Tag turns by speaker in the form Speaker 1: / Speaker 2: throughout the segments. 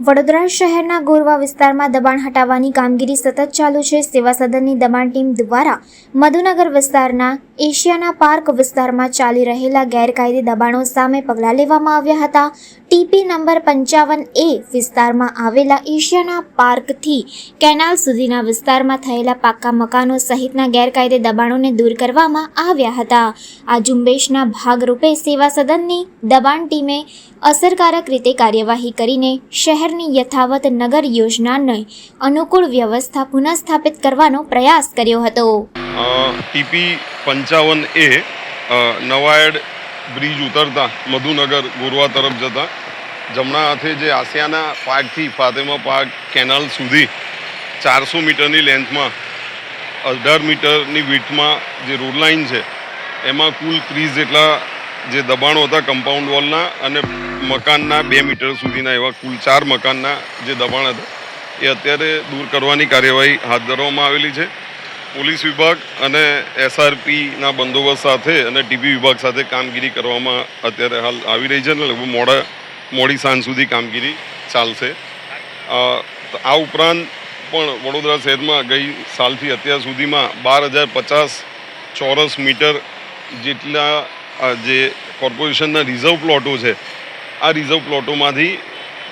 Speaker 1: વડોદરા શહેરના ગોરવા વિસ્તારમાં દબાણ હટાવવાની કામગીરી સતત ચાલુ છે. સેવા સદનની દબાણ ટીમ દ્વારા મધુનગર વિસ્તારના એશિયાના પાર્ક વિસ્તારમાં ચાલી રહેલા ગેરકાયદે દબાણો સામે પગલાં લેવામાં આવ્યા હતા. ટીપી નંબર પંચાવન એ વિસ્તારમાં આવેલા એશિયાના પાર્કથી કેનાલ સુધીના વિસ્તારમાં થયેલા પાક્કા મકાનો સહિતના ગેરકાયદે દબાણોને દૂર કરવામાં આવ્યા હતા. આ ઝુંબેશના ભાગરૂપે સેવા સદનની દબાણ ટીમે અસરકારક રીતે કાર્યવાહી કરીને શહેરની યથાવત નગર યોજનાને અનુકૂળ વ્યવસ્થા પુનઃસ્થાપિત કરવાનો પ્રયાસ કર્યો હતો.
Speaker 2: ટીપી પંચાવન એ નવાયડ બ્રિજ ઉતરતા મધુનગર ગોરવા તરફ જતા જમણા હાથે જે આસિયાના પાર્કથી ફાતેમા પાર્ક કેનાલ સુધી ચારસો મીટરની લેન્થમાં, અઢાર મીટરની વીટમાં જે રોડ લાઇન છે, એમાં કુલ ત્રીસ જેટલા જે દબાણો હતા કમ્પાઉન્ડ વોલના અને મકાનના બે મીટર સુધીના એવા કુલ ચાર મકાનના જે દબાણ હતા, એ અત્યારે દૂર કરવાની કાર્યવાહી હાથ ધરવામાં આવેલી છે. પોલીસ વિભાગ અને એસઆરપીના બંદોબસ્ત સાથે અને ટીબી વિભાગ સાથે કામગીરી કરવામાં અત્યારે હાલ આવી રહી છે ને લગભગ મોડા, મોડી સાંજ સુધી કામગીરી ચાલશે. આ ઉપરાંત પણ વડોદરા શહેરમાં ગઈ સાલથી અત્યાર સુધીમાં બાર હજાર પચાસ ચોરસ મીટર જેટલા જે કોર્પોરેશનના રિઝર્વ પ્લોટો છે, આ રિઝર્વ પ્લોટોમાંથી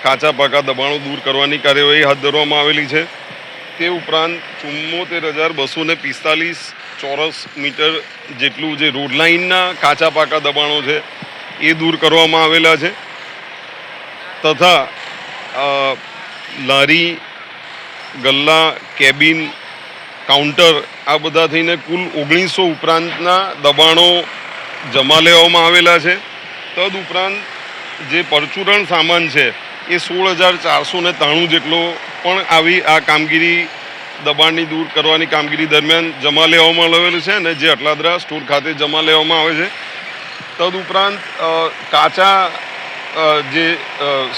Speaker 2: કાચા પાકા દબાણો દૂર કરવાની કાર્યવાહી હાથ ધરવામાં આવેલી છે. તે ઉપરાંત ચુમ્મોતેર હજાર બસો ને પિસ્તાલીસ ચોરસ મીટર જેટલું જે રોડ લાઇનના કાચા પાકા દબાણો છે, એ દૂર કરવામાં આવેલા છે. તથા લારી, ગલ્લા, કેબિન, કાઉન્ટર આ બધા થઈને કુલ ઓગણીસો ઉપરાંતના દબાણો જમા લેવામાં આવેલા છે. તદ ઉપરાંત જે પરચુરણ સામાન છે, એ સોળ હજાર ચારસો ને ત્રાણું જેટલો પણ આવી આ કામગીરી દબાણની દૂર કરવાની કામગીરી દરમિયાન જમા લેવામાં આવેલું છે અને જે અટલાદરા સ્ટોર ખાતે જમા લેવામાં આવે છે. તદ ઉપરાંત કાચા જે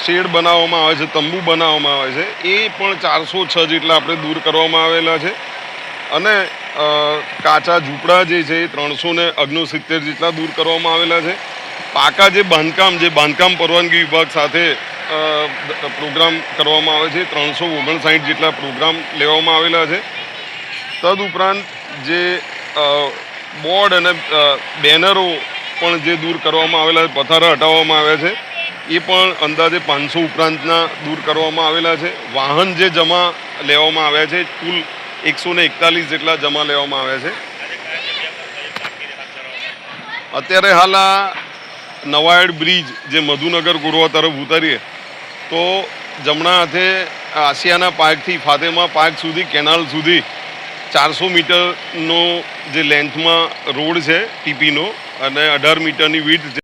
Speaker 2: શેડ બનાવવામાં આવે છે, તંબુ બનાવવામાં આવે છે, એ પણ ચારસો છ જેટલા આપણે દૂર કરવામાં આવેલા છે. અને કાચા ઝૂંપડા જે છે એ ત્રણસો ને ઓગણસિત્તેર જેટલા દૂર કરવામાં આવેલા છે. પાકા જે બાંધકામ જે બાંધકામ પરવાનગી વિભાગ સાથે પ્રોગ્રામ કરવામાં આવે છે. ત્રણસો ઓગણસાઠ જેટલા પ્રોગ્રામ લેવામાં આવેલા છે. તદ ઉપરાંત જે બોર્ડ અને બેનરો પણ જે દૂર કરવામાં આવેલા છે, પથારા હટાવવામાં આવ્યા છે, એ પણ અંદાજે પાંચસો ઉપરાંતના દૂર કરવામાં આવેલા છે. વાહન જે જમા લેવામાં આવ્યા છે, કુલ એકસો ને એકતાલીસ જેટલા જમા લેવામાં આવ્યા છે. અત્યારે હાલ આ નવાયડ બ્રિજ જે મધુનગર ગોરવા તરફ ઉતરીએ, તો જમણા હાથે આસિયાના પાર્કથી ફાતેમા પાર્ક સુધી, કેનાલ સુધી ચારસો મીટરનો જે લેન્થમાં રોડ છે, ટીપીનો, અને અઢાર મીટરની વીથ